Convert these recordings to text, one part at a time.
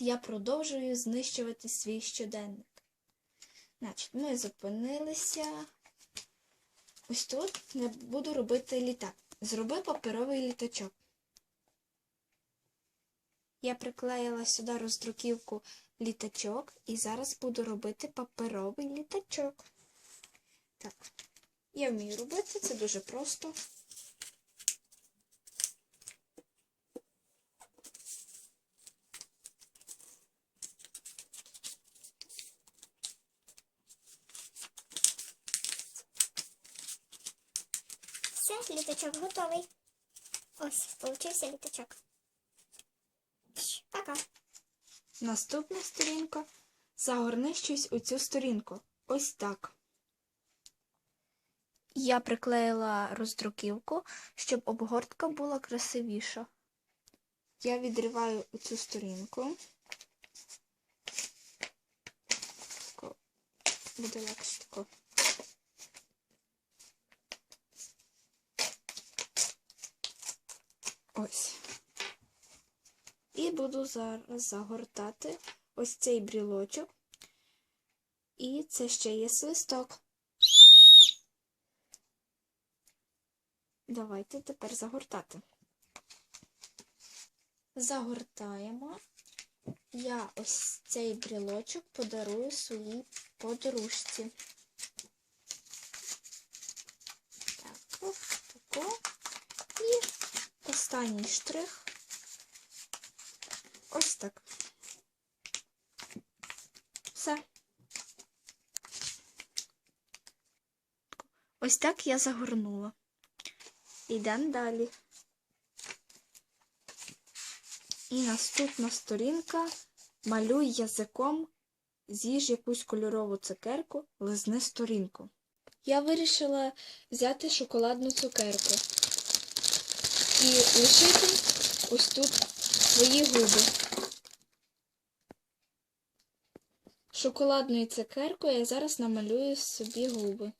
я продовжую знищувати свій щоденник. Значить, ми зупинилися. Ось тут я буду робити літак. Зроби паперовий літачок. Я приклеїла сюди роздруківку літачок і зараз буду робити паперовий літачок. Так, я вмію робити, це дуже просто. Все, літачок готовий. Ось, получився літачок. Пока. Наступна сторінка. Загорни щось у цю сторінку. Ось так. Я приклеїла роздруківку, щоб обгортка була красивіша. Я відриваю цю сторінку. Буде легше тако. Ось. І буду зараз загортати ось цей брілочок. І це ще є свисток. Давайте тепер загортати. Загортаємо. Я ось цей брілочок подарую своїй подружці. Так, тако. І останній штрих. Ось так. Все. Ось так я загорнула. Йдемо далі. І наступна сторінка. Малюй язиком, з'їж якусь кольорову цукерку, лизни сторінку. Я вирішила взяти шоколадну цукерку і лишити ось тут свої губи. Шоколадною цукеркою я зараз намалюю собі губи.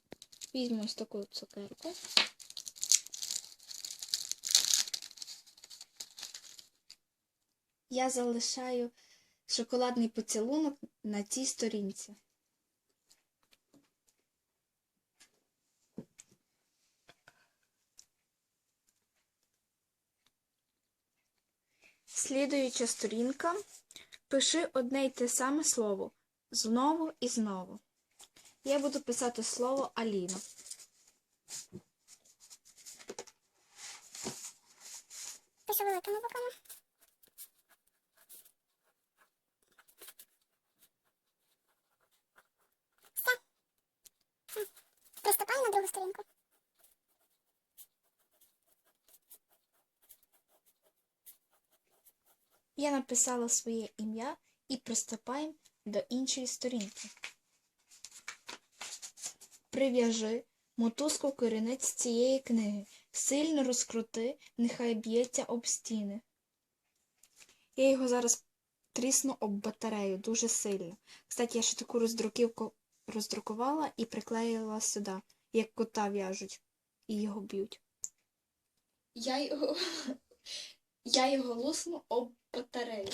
Візьму ось таку цукерку. Я залишаю шоколадний поцілунок на цій сторінці. Слідуюча сторінка. Пиши одне й те саме слово. Знову і знову. Я буду писати слово Аліна. Пишу великими буквами. Все. М. Приступаю на другу сторінку. Я написала своє ім'я і приступаємо до іншої сторінки. Прив'яжи мотузку корінець цієї книги. Сильно розкрути, нехай б'ється об стіни. Я його зараз трісну об батарею дуже сильно. Кстати, я ще таку роздруківку роздрукувала і приклеїла сюди, як кота в'яжуть, і його б'ють. Я його, я його лусну об батарею.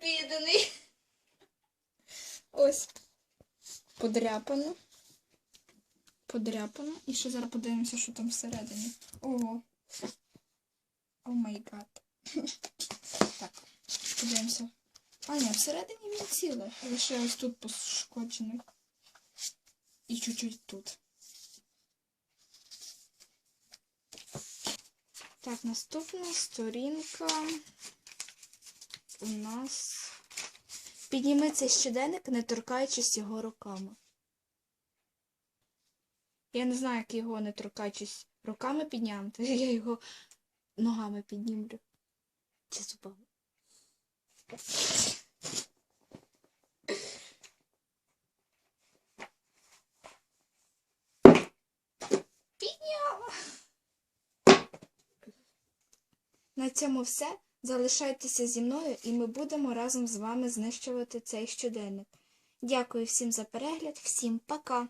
Бідний. Ось. Подряпано. Подряпано. І ще зараз подивимося, що там всередині. Ого. О май гад. Так, подивимося. А, ні, всередині він цілий. Лише ось тут пошкоджений. І чуть-чуть тут. Так, наступна сторінка у нас. Підніми цей щоденник, не торкаючись його руками. Я не знаю, як його не торкаючись руками підняти. Я його ногами піднімлю. Чи зубами. На цьому все. Залишайтеся зі мною, і ми будемо разом з вами знищувати цей щоденник. Дякую всім за перегляд, всім пока!